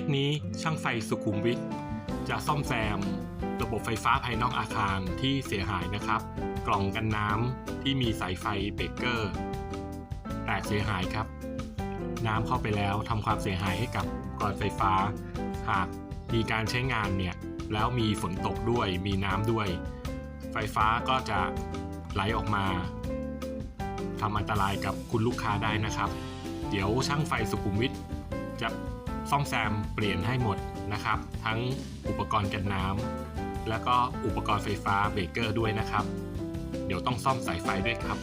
สนี้ช่างไฟสุขุมวิทจะซ่อมแซม ระบบไฟฟ้าภายนอกอาคารที่เสียหายนะครับ กล่องกันน้ำที่มีสายไฟเบรกเกอร์ แตกเสียหายครับ น้ำเข้าไปแล้วทำความเสียหายให้กับกรอนไฟฟ้า หากมีการใช้งานเนี่ยแล้วมีฝนตกด้วยมีน้ำด้วย ไฟฟ้าก็จะไหลออกมาทำอันตรายกับคุณลูกค้าได้นะครับ เดี๋ยวช่างไฟสุขุมวิทจะ ซ่อมแซมเปลี่ยนให้หมดนะครับ ทั้งอุปกรณ์กันน้ำแล้วก็อุปกรณ์ไฟฟ้าเบรกเกอร์ด้วยนะครับ เดี๋ยวต้องซ่อมสายไฟด้วยครับ